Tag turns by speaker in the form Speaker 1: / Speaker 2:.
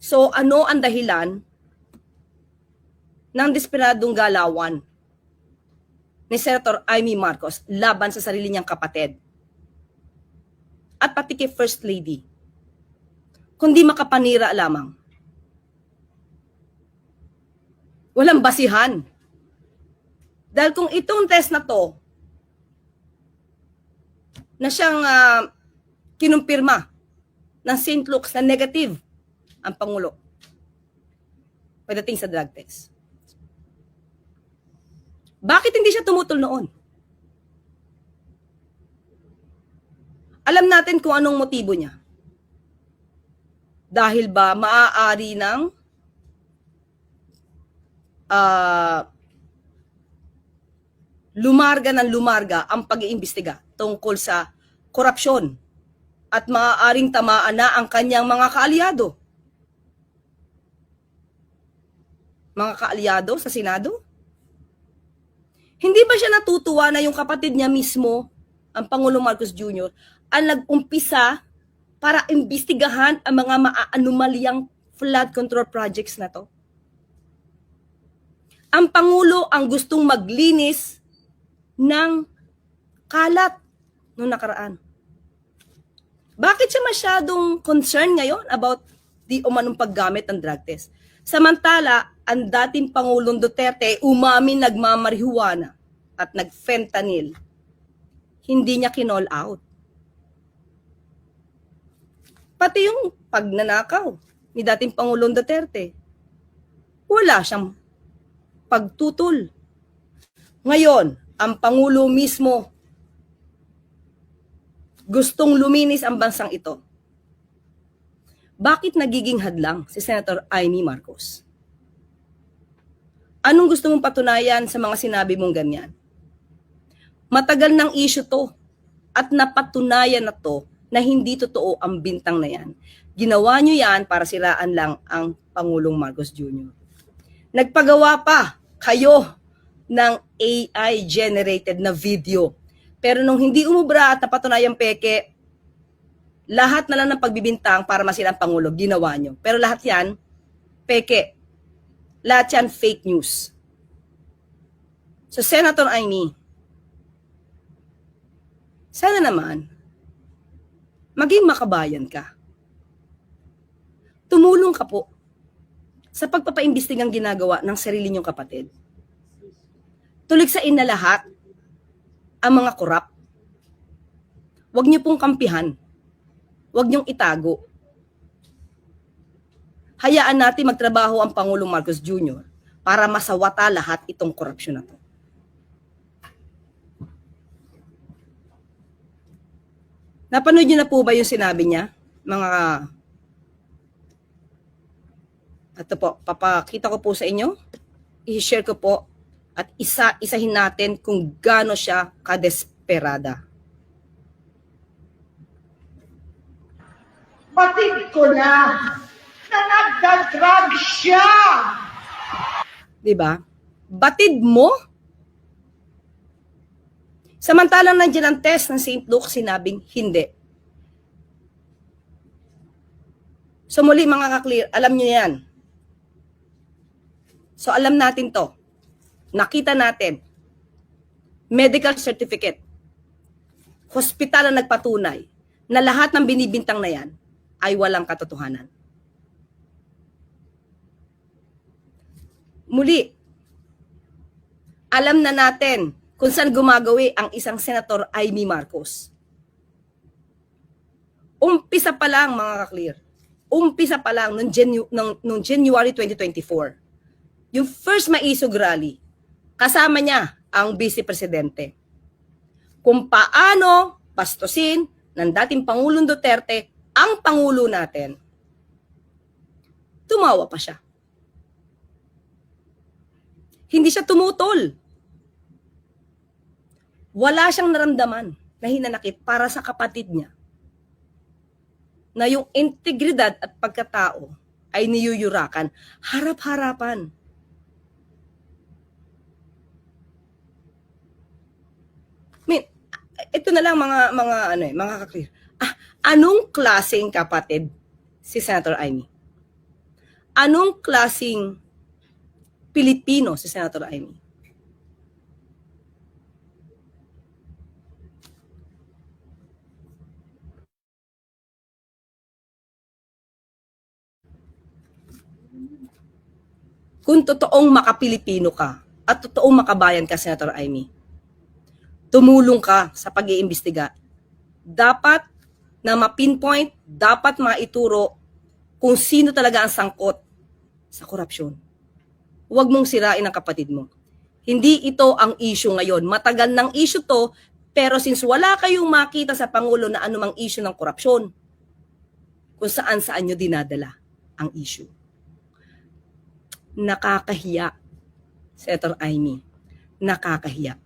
Speaker 1: So ano ang dahilan ng desperadong galawan ni Senator Amy Marcos laban sa sarili niyang kapatid at pati kay First Lady kundi makapanira lamang. Walang basihan. Dahil kung itong test na to na siyang ah, kinumpirma ng St. Luke's na negative ang Pangulo pagdating sa drug test. Bakit hindi siya tumutol noon? Alam natin kung anong motibo niya. Dahil ba maaari ng ah, lumarga ng lumarga ang pag-iimbestiga tungkol sa korupsyon at maaaring tamaan na ang kanyang mga kaalyado. Mga kaalyado sa Senado? Hindi ba siya natutuwa na yung kapatid niya mismo, ang Pangulong Marcos Jr., ang nag-umpisa para imbestigahan ang mga maaanumalyang flood control projects na to? Ang Pangulo ang gustong maglinis ng kalat noong nakaraan. Bakit siya masyadong concerned ngayon about di umanong paggamit ng drug test? Samantala, ang dating Pangulong Duterte umamin nagmamarihuana at nagfentanyl. Hindi niya kinall out. Pati yung pagnanakaw ni dating Pangulong Duterte. Wala siyang pagtutol. Ngayon, ang Pangulo mismo gustong luminis ang bansang ito. Bakit nagiging hadlang si Senator Amy Marcos? Anong gusto mong patunayan sa mga sinabi mong ganyan? Matagal ng issue to at napatunayan na to na hindi totoo ang bintang na yan. Ginawa nyo yan para siraan lang ang Pangulong Marcos Jr. Nagpagawa pa kayo ng AI-generated na video. Pero nung hindi umubra at napatunayang peke, lahat na lang ng pagbibintang para masira ang Pangulo, ginawa nyo. Pero lahat yan, peke. Lahat yan fake news. So, Senator Aimee, sana naman, maging makabayan ka. Tumulong ka po sa pagpapaimbestigang ginagawa ng sarili niyong kapatid. Tuligsain na lahat ang mga korap. Huwag niyo pong kampihan. Huwag niyong itago. Hayaan natin magtrabaho ang Pangulong Marcos Jr. para masawata lahat itong korupsyon na to. Napanood niyo na po ba yung sinabi niya? Mga ito po, papakita ko po sa inyo. I-share ko po at isa-isahin natin kung gaano siya kadesperada.
Speaker 2: Batid ko na na nagdadrag siya.
Speaker 1: 'Di ba? Batid mo? Samantalang nandiyan ang test ng St. Luke, sinabing hindi. So muli mga kaklear, alam niyo yan. So alam natin to. Nakita natin. Medical certificate. Hospital ang nagpatunay na lahat ng binibintang na yan ay walang katotohanan. Muli, alam na natin kung saan gumagawi ang isang senator Amy Marcos. Umpisa pa lang mga kaklear. Umpisa pa lang nung, nung January 2024. Yung first maisog rally, kasama niya ang vice presidente. Kung paano pastosin ng dating Pangulong Duterte ang Pangulo natin. Tumawa pa siya. Hindi siya tumutol. Wala siyang naramdaman na hinanakit para sa kapatid niya na yung integridad at pagkatao ay niyuyurakan harap-harapan. I mean, ito na lang mga mga ano eh, mga kaklear. Ah, anong klaseng kapatid si Senator Amy? Anong klasing Pilipino si Senator Amy? Kung totoong makapilipino ka at totoong makabayan ka, Senator Amy, tumulong ka sa pag-iimbestiga. Dapat na ma-pinpoint, dapat maituro kung sino talaga ang sangkot sa korupsyon. Huwag mong sirain ang kapatid mo. Hindi ito ang issue ngayon. Matagal ng issue to, pero since wala kayong makita sa Pangulo na anumang issue ng korupsyon, kung saan saan nyo dinadala ang issue. Nakakahiya, Senator Amy. Nakakahiya.